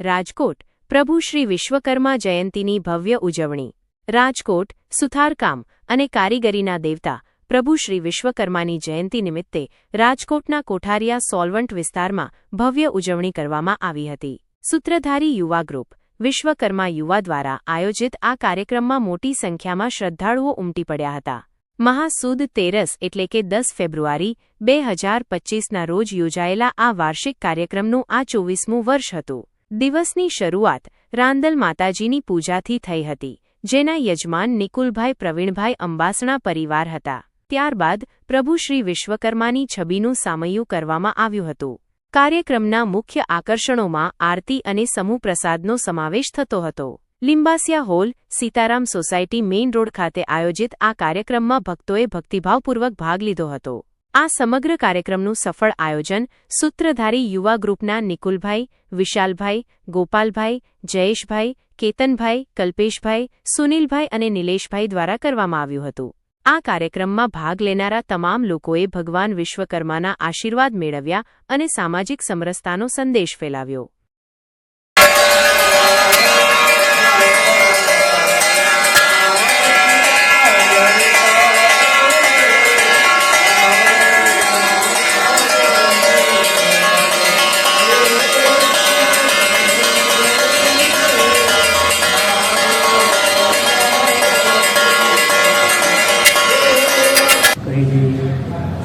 રાજકોટ, પ્રભુ શ્રી વિશ્વકર્મા જયંતીની ભવ્ય ઉજવણી. રાજકોટ, સુથારકામ અને કારીગરીના દેવતા, પ્રભુ શ્રી વિશ્વકર્માની જયંતી નિમિત્તે રાજકોટના કોઠારિયા સોલવન્ટ વિસ્તારમાં ભવ્ય ઉજવણી કરવામાં આવી હતી. સૂત્રધારી યુવા ગ્રુપ, વિશ્વકર્મા યુવા દ્વારા આયોજિત આ કાર્યક્રમમાં મોટી સંખ્યામાં શ્રદ્ધાળુઓ ઉમટી પડ્યા હતા. મહાસુદ તેરસ એટલે કે દસ ફેબ્રુઆરી, બે હજાર પચ્ચીસના રોજ યોજાયેલા આ વાર્ષિક કાર્યક્રમનું આ ચોવીસમું વર્ષ હતું. દિવસની શરૂઆત રાંદલ માતાજીની પૂજાથી થઈ હતી, જેના યજમાન નિકુલભાઈ પ્રવીણભાઈ અંબાસણા પરિવાર હતા. ત્યારબાદ પ્રભુ શ્રી વિશ્વકર્માની છબીનું સામયું કરવામાં આવ્યું હતું. કાર્યક્રમના મુખ્ય આકર્ષણોમાં આરતી અને સમૂહ પ્રસાદનો સમાવેશ થતો હતો. Limbasiya hall, Sitaram society main road ખાતે આયોજિત આ કાર્યક્રમમાં ભક્તોએ ભક્તિભાવપૂર્વક ભાગ લીધો હતો. આ સમગ્ર કાર્યક્રમનું સફળ આયોજન સૂત્રધારી યુવા ગ્રુપના નિકુલભાઈ, વિશાલભાઈ, ગોપાલભાઈ, જયેશભાઈ, કેતનભાઈ, કલ્પેશભાઈ, સુનિલભાઈ અને નિલેશભાઈ દ્વારા કરવામાં આવ્યું હતું. આ કાર્યક્રમમાં ભાગ લેનારા તમામ લોકોએ ભગવાન વિશ્વકર્માના આશીર્વાદ મેળવ્યા અને સામાજિક સમરસતાનો સંદેશ ફેલાવ્યો.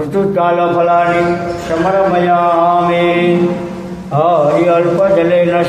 ऋतुकालफलानि समरमयामि हरि अल्पजलेन